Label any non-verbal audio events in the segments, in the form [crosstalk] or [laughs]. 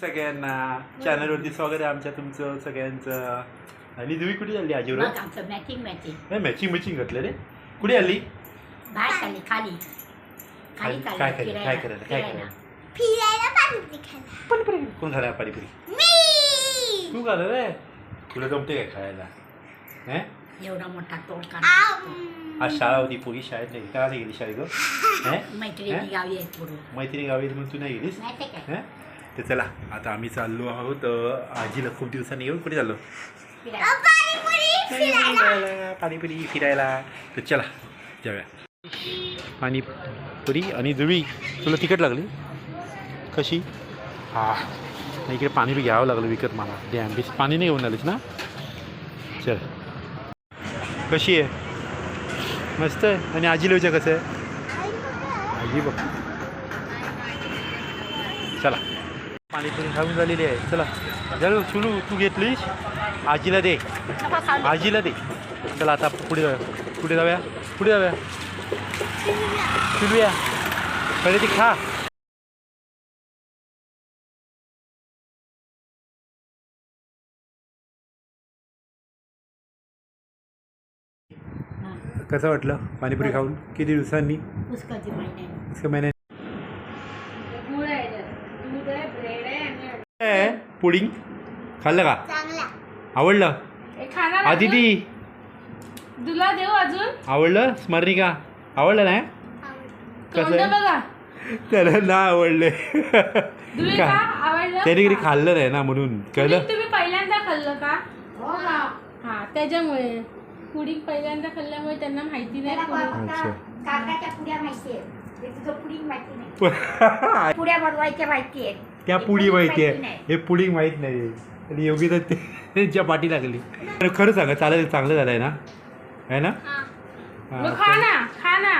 सगळ्यांना चॅनलवरती स्वागत आहे आमच्या तुमचं सगळ्यांचं. आणि तुम्ही कुठे आली आजीवर? आमचं मॅचिंग मॅचिंग नाही मॅचिंग मॅचिंग घातलं रे. कुठे आली? बाहेर खाली खाली. काय चालली. करायला? काय करायला? काय. करायला? फिरायला पाणीपुरी खायला. पाणीपुरी? कोण खाणार पाणीपुरी? मी! तू खाल्लं रे. तुला जमते काय खायला? हे? एवढा मोठा तोड. काढ आज शाळा होती पोरी शाळेत नाही. का नाही गेली शाळेत गं? [laughs] हे? मैत्रिणी गावी आहेत पुढे मैत्रिणी गावी म्हणून तू नाही गेलीस? माहिती काय हे? तर चला आता आम्ही चाललो आहोत आजीला खूप दिवसांनी येऊन कुठे चाललो. पाणीपुरी फिरायला. तर चला जाऊया. पाणीपुरी आणि जुवी तुला तिकट लागली? कशी? हा. नाही इकडे पाणी बी घ्यावं लागलं विकत मला. डॅम बीस पाणी नाही घेऊन आलीस ना? चल. कशी आहे? मस्त आहे. आणि आजीला विचार कसं आहे? आजी बघ. चला. पाणीपुरी खाऊन झालेली आहे. चला जर सुलू तू घेतलीस आजीला दे. आजीला दे. चला आता पुढे जाऊया. पुढे जाऊया. पुढे जाऊया. फिरूया पहिले ती खा. कसं वाटलं पाणीपुरी खाऊन? किती दिवसांनी? महिन्याने कसं महिन्यात गुळ आहे त्यात. दूध आहे ब्रेड आहे आणि आहे पुडिंग खाल्लं का? चांगला. आवडलं? खाणार अजून? तुला देऊ अजून? आवडलं? स्मरणिका. आवडलं नाही? कसं? बघा. त्याला ना आवडले. तुम्ही का? का? आवडलं? त्याने कधी खाल्लं नाही ना म्हणून. कळलं? तुम्ही पहिल्यांदा खाल्लं का? हो हा त्याच्यामुळे. पुडिंग पहिल्यांदा खाल्ल्यामुळे त्यांना माहिती नाही अच्छा. कागदाच्या पुड्या माहिती आहेत ते तुझं पुडिंग माहिती नाही. पुड्या [laughs] बनवायच्या माहिती आहेत त्या हे पुडी माहिती आहे नाही. हे पुडिंग माहीत नाही. आणि योगी तर ते त्यांच्या पाठी लागली. अरे खरं सांगा चालेल चांगलं झालंय ना? आहे ना? हा, मग खा ना खा ना.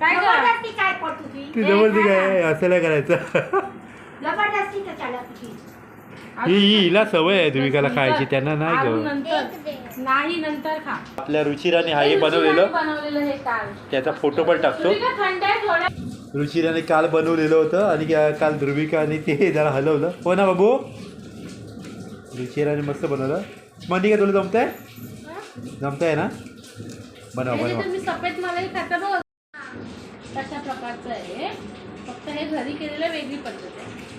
काय कर जबरदस्ती काय पड तुझी? ती जबरदस्ती काय? असं नाही करायचं. जबरदस्ती तर चालत तुझी ही ही- हिला सवय आहे तुम्ही खायची त्यांना नाही ग. नंतर. नाही नंतर खा. आपल्या रुचिराने हा हे बनवलेलं. बनवलेलं हे काल. त्याचा फोटो पण टाकतो. तुम्ही का थंड आहे थोडं रुचिराने काल बनवलेलं होतं आणि का- काल ध्रुविका आणि ते [laughs] जरा हलवलं. हो ना बाबू? रुचिराने मस्त बनवलं. स्मरणिका तुला जमतंय? जमतंय ना? बनवा बनवा. तुम्ही सफेद मलाई खाता बघ. तशा प्रकारचं आहे फक्त हे घरी केलेलं वेगळी पद्धत आहे.